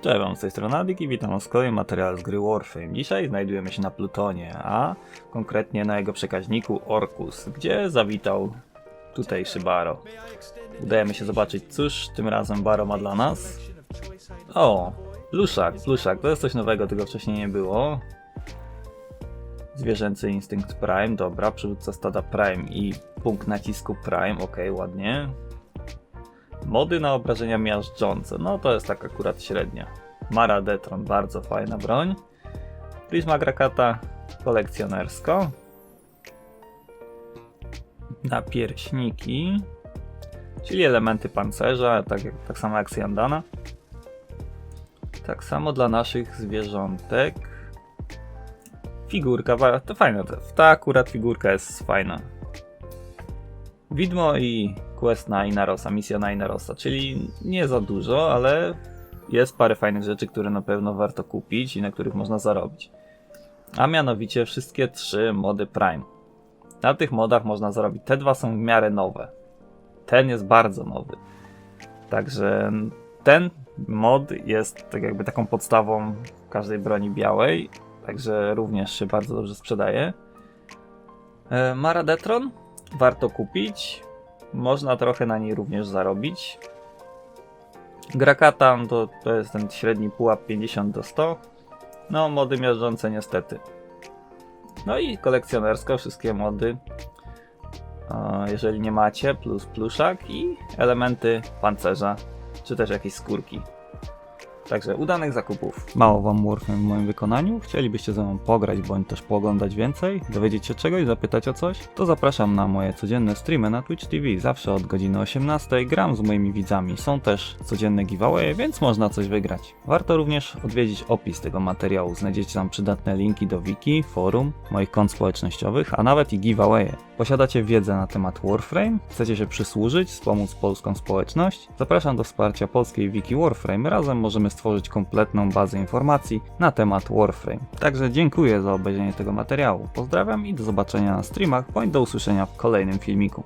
Cześć wam, z tej strony Adik i witam was w kolejnym materiale z gry Warframe. Dzisiaj znajdujemy się na Plutonie, a konkretnie na jego przekaźniku Orkus, gdzie zawitał tutejszy Baro. Udajemy się zobaczyć, cóż tym razem Baro ma dla nas. O, pluszak, pluszak, to jest coś nowego, tego wcześniej nie było. Zwierzęcy instynkt Prime, dobra, przywódca stada Prime i punkt nacisku Prime, ok, ładnie. Mody na obrażenia miażdżące, no to jest tak akurat średnia. Mara Detron, bardzo fajna broń. Prisma Grakata, kolekcjonersko. Napierśniki, czyli elementy pancerza, tak, tak samo jak Syandana. Tak samo dla naszych zwierzątek. Figurka, to fajne, to- ta akurat figurka jest fajna. Widmo i quest na Inarosa, misja na Inarosa, czyli nie za dużo, ale jest parę fajnych rzeczy, które na pewno warto kupić i na których można zarobić. A mianowicie wszystkie trzy mody Prime. Na tych modach można zarobić. Te dwa są w miarę nowe. Ten jest bardzo nowy. Także ten mod jest tak jakby taką podstawą każdej broni białej, także również się bardzo dobrze sprzedaje. E, Mara Detron warto kupić. Można trochę na niej również zarobić. Grakatan to, to jest ten średni pułap 50 do 100. No, mody miażdżące niestety. No i kolekcjonersko wszystkie mody. Jeżeli nie macie, plus pluszak i elementy pancerza, czy też jakieś skórki. Także udanych zakupów. Mało wam Warframe w moim wykonaniu. Chcielibyście ze mną pograć bądź też pooglądać więcej, dowiedzieć się czegoś, zapytać o coś? To zapraszam na moje codzienne streamy na Twitch TV. Zawsze od godziny 18 gram z moimi widzami. Są też codzienne giveawaye, więc można coś wygrać. Warto również odwiedzić opis tego materiału. Znajdziecie tam przydatne linki do wiki, forum, moich kont społecznościowych, a nawet i giveawaye. Posiadacie wiedzę na temat Warframe? Chcecie się przysłużyć, wspomóc polską społeczność? Zapraszam do wsparcia polskiej wiki Warframe. Razem możemy stworzyć kompletną bazę informacji na temat Warframe. Także dziękuję za obejrzenie tego materiału. Pozdrawiam i do zobaczenia na streamach, bądź do usłyszenia w kolejnym filmiku.